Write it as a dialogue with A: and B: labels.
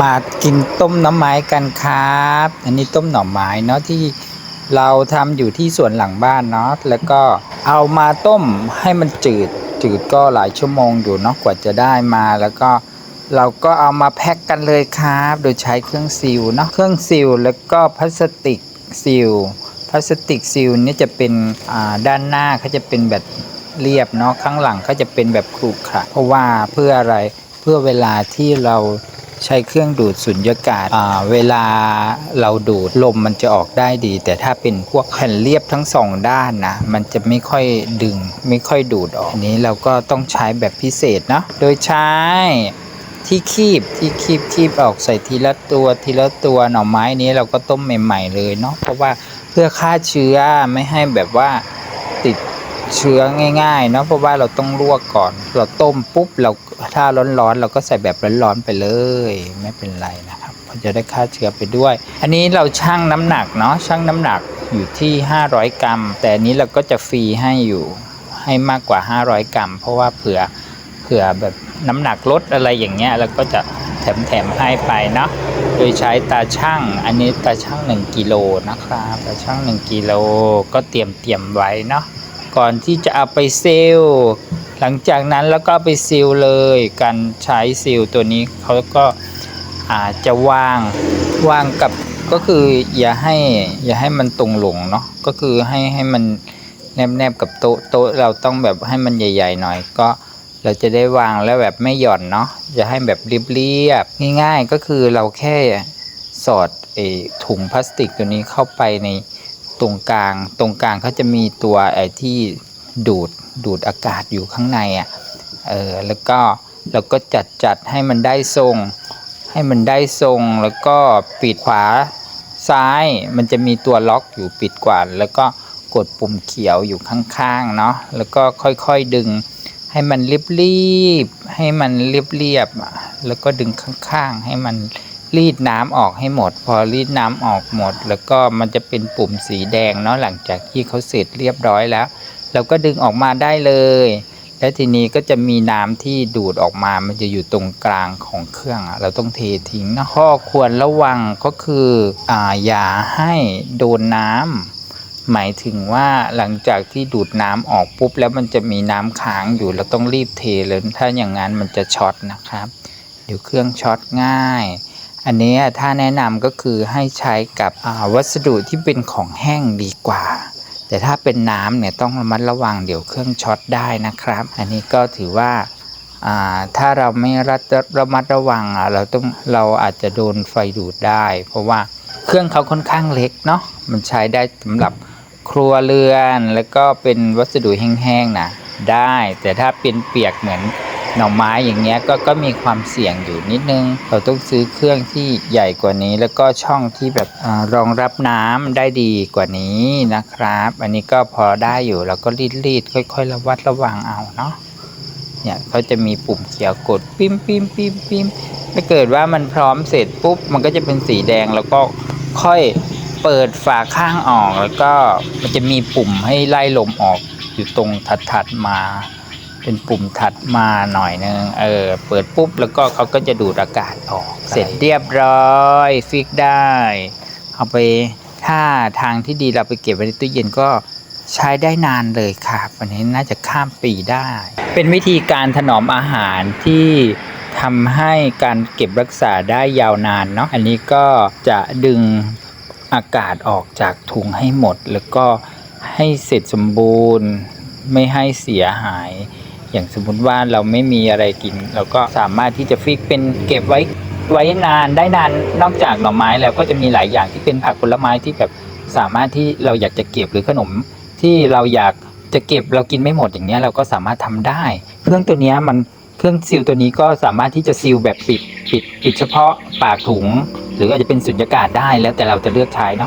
A: มากินต้มน้ำไม้กันครับ อันนี้ต้มหน่อไม้เนาะที่เราทำอยู่ที่สวนหลังบ้านเนาะแล้วก็เอามาต้มให้มันจืดจืดก็หลายชั่วโมงอยู่เนาะกว่าจะได้มาแล้วก็เราก็เอามาแพ็คกันเลยครับ โดยใช้เครื่องซีลเนาะเครื่องซีลแล้วก็พลาสติกซีลพลาสติกซีลนี่จะเป็นด้านหน้าเขาจะเป็นแบบเรียบเนาะข้างหลังก็จะเป็นแบบขรุขระเพราะว่าเพื่ออะไรเพื่อเวลาที่เรา ใช้เครื่องดูดสุญญากาศเวลาเราดูดลมมันจะออกได้ดี แต่ถ้าเป็นพวกแผ่นเรียบทั้งสองด้านนะ มันจะไม่ค่อยดึง ไม่ค่อยดูดออกนนี้เราก็ต้องใช้แบบพิเศษเนาะโดยใช้ที่คีบที่คีบคีบออกใส่ทีละตัวทีละตัวหน่อไม้นี้เราก็ต้มใหม่ ๆ เลยเนาะเพราะว่าเพื่อฆ่าเชื้อไม่ให้แบบว่าติด เชื้อง่ายๆเนาะเพราะว่าเราต้องลวกก่อน เราต้มปุ๊บเราถ้าร้อนๆ เราก็ใส่แบบร้อนๆไปเลย ไม่เป็นไรนะครับเพราะจะได้ฆ่าเชื้อไปด้วย อันนี้เราชั่งน้ำหนักเนาะชั่งน้ำหนักอยู่ที่ 500 กรัม แต่อันนี้เราก็จะฟรีให้อยู่ให้มากกว่า 500 กรัม เพราะว่าเผื่อเผื่อแบบน้ำหนักลดอะไรอย่างเงี้ยเราก็จะแถมๆให้ไปเนาะโดยใช้ตาช่างอันนี้ตาช่าง1กิโลนะครับตาช่าง1กิโลก็เตรียมเตรียมไว้เนาะ ก่อนที่จะเอาไปเซลล์หลังจากนั้นแล้วก็ไปซีลเลยการใช้ซีลตัวนี้เขาก็อาจจะวางวางกับก็คืออย่าให้อย่าให้มันตรงหลงเนาะก็คือให้ให้มันแนบแนบกับโต๊ะโต๊ะเราต้องแบบให้มันใหญ่ ๆ หน่อยก็เราจะได้วางแล้วแบบไม่หย่อนเนาะจะให้แบบเรียบๆง่าย ๆ ก็คือเราแค่สอดไอ้ถุงพลาสติกตัวนี้เข้าไปใน ตรงกลาง ตรงกลางเขาจะมีตัวไอ้ที่ดูดดูดอากาศอยู่ข้างในอะเออแล้วก็เราก็จัดจัดให้มันได้ทรง ให้มันได้ทรงแล้วก็ปิดขวาซ้าย มันจะมีตัวล็อกอยู่ปิดกว่าแล้วก็กดปุ่มเขียวอยู่ข้างๆเนาะแล้วก็ค่อยๆดึงให้มันเรียบๆให้มันเรียบๆแล้วก็ดึงข้างๆ ให้มัน รีดน้ำออกให้หมด พอรีดน้ำออกหมด แล้วก็มันจะเป็นปุ่มสีแดงเนาะหลังจากที่เขาเสร็จเรียบร้อยแล้ว เราก็ดึงออกมาได้เลย และทีนี้ก็จะมีน้ำที่ดูดออกมา มันจะอยู่ตรงกลางของเครื่องอะเราต้องเททิ้งนะข้อควรระวังก็คืออ่าอย่าให้โดนน้ำหมายถึงว่าหลังจากที่ดูดน้ำออกปุ๊บ แล้วมันจะมีน้ำค้างอยู่เราต้องรีบเทเลยถ้าอย่างนั้นมันจะช็อตนะครับเดี๋ยวเครื่องช็อตง่าย อันนี้ถ้าแนะนำก็คือให้ใช้กับวัสดุที่เป็นของแห้งดีกว่า แต่ถ้าเป็นน้ำเนี่ยต้องระมัดระวังเดี๋ยวเครื่องช็อตได้นะครับ อันนี้ก็ถือว่าถ้าเราไม่ระระมัดระวังเราต้องเราอาจจะโดนไฟดูดได้ เพราะว่าเครื่องเขาค่อนข้างเล็กเนาะมันใช้ได้สำหรับครัวเรือนแล้วก็เป็นวัสดุแห้งๆนะได้ แต่ถ้าเป็นเปียกเหมือน หน่อไม้อย่างเงี้ยก็ก็มีความเสี่ยงอยู่นิดนึง เราต้องซื้อเครื่องที่ใหญ่กว่านี้ แล้วก็ช่องที่แบบอรองรับน้ำได้ดีกว่านี้นะครับ อันนี้ก็พอได้อยู่เราก็รีดรีดๆค่อย ๆ ระวัดระวังเอาเนาะเนี่ยเขาจะมีปุ่มเขียวกดปิ้มปิ้มปิ้มปิ้มถ้าเกิดว่ามันพร้อมเสร็จปุ๊บ มันก็จะเป็นสีแดงแล้วก็ค่อยเปิดฝาข้างออกแล้วก็มันจะมีปุ่มให้ไล่ลมออกอยู่ตรงถัดๆมา เป็นปุ่มถัดมาหน่อยนึงเออเปิดปุ๊บแล้วก็เขาก็จะดูดอากาศออก เสร็จเรียบร้อยฟิกได้ เอาไปถ้าทางที่ดีเราไปเก็บไว้ในตู้เย็นก็ใช้ได้นานเลยครับวันนี้น่าจะข้ามปีได้ เป็นวิธีการถนอมอาหารที่ทำให้การเก็บรักษาได้ยาวนานเนาะอันนี้ก็จะดึงอากาศออกจากถุงให้หมด แล้วก็ให้เสร็จสมบูรณ์ไม่ให้เสียหาย อย่างสมมติว่าเราไม่มีอะไรกิน เราก็สามารถที่จะฟิกเป็นเก็บไว้ไว้นานได้นานนอกจากหน่อไม้แล้วก็จะมีหลายอย่างที่เป็นผักผลไม้ที่แบบสามารถที่เราอยากจะเก็บหรือขนมที่เราอยากจะเก็บเรากินไม่หมดอย่างเนี้ยเราก็สามารถทำได้ เครื่องตัวนี้มันเครื่องซีลตัวนี้ก็สามารถที่จะซีลแบบปิดปิดปิดเฉพาะปากถุง หรืออาจจะเป็นสุญญากาศได้แล้วแต่เราจะเลือกใช้เนาะ